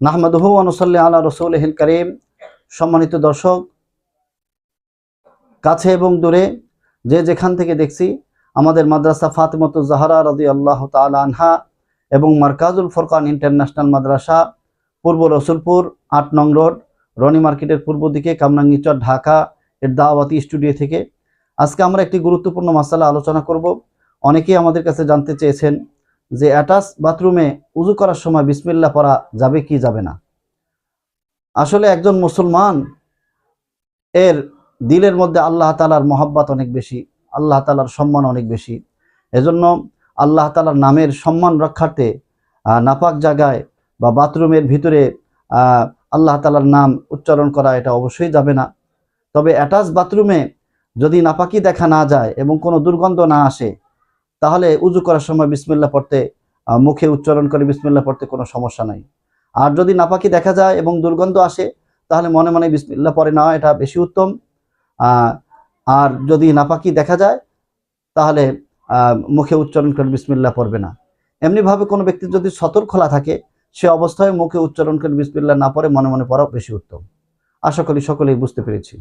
নাহমাদহু অনুসল্লি আলা রসুল হিল করিম। সম্মানিত দর্শক, কাছে এবং দূরে যে যেখান থেকে দেখছি, আমাদের মাদ্রাসা ফাতেমত জাহারা রদি আল্লাহ আনহা এবং মার্কাজুল ফরকান ইন্টারন্যাশনাল মাদ্রাসা, পূর্ব রসুলপুর, আট নং রোড, রনি মার্কেটের পূর্ব দিকে কামরাঙ্গিচর ঢাকা, এর দাওয়াতি স্টুডিও থেকে। আজকে আমরা একটি গুরুত্বপূর্ণ মশালা আলোচনা করব। অনেকেই আমাদের কাছে জানতে চেয়েছেন যে অ্যাটাচ বাথরুমে উজু করার সময় বিসমিল্লা পড়া যাবে কি যাবে না? আসলে একজন মুসলমান এর দিলের মধ্যে আল্লাহ তালার মহাব্বাত অনেক বেশি, আল্লাহ তালার সম্মান অনেক বেশি। এজন্য আল্লাহ তালার নামের সম্মান রক্ষার্থে নাপাক জায়গায় বা বাথরুমের ভিতরে আল্লাহ তালার নাম উচ্চারণ করা এটা অবশ্যই যাবে না। তবে অ্যাটাচ বাথরুমে যদি নাপাকি দেখা না যায় এবং কোনো দুর্গন্ধ না আসে তাহলে উজু করার সময় বিসমিল্লা পড়তে মুখে উচ্চারণ করে বিসমিল্লা পড়তে কোনো সমস্যা নাই। আর যদি নাপাকি দেখা যায় এবং দুর্গন্ধ আসে, তাহলে মনে মনে বিসমিল্লা পড়ে নেওয়া এটা বেশি উত্তম। আর যদি নাপাকি দেখা যায়, তাহলে মুখে উচ্চারণ করে বিসমিল্লা পড়বে না। এমনিভাবে কোনো ব্যক্তির যদি সতর্ক খোলা থাকে, সে অবস্থায় মুখে উচ্চারণ করে বিসমিল্লা না পড়ে মনে মনে পড়া বেশি উত্তম। আশা করি সকলেই বুঝতে পেরেছি।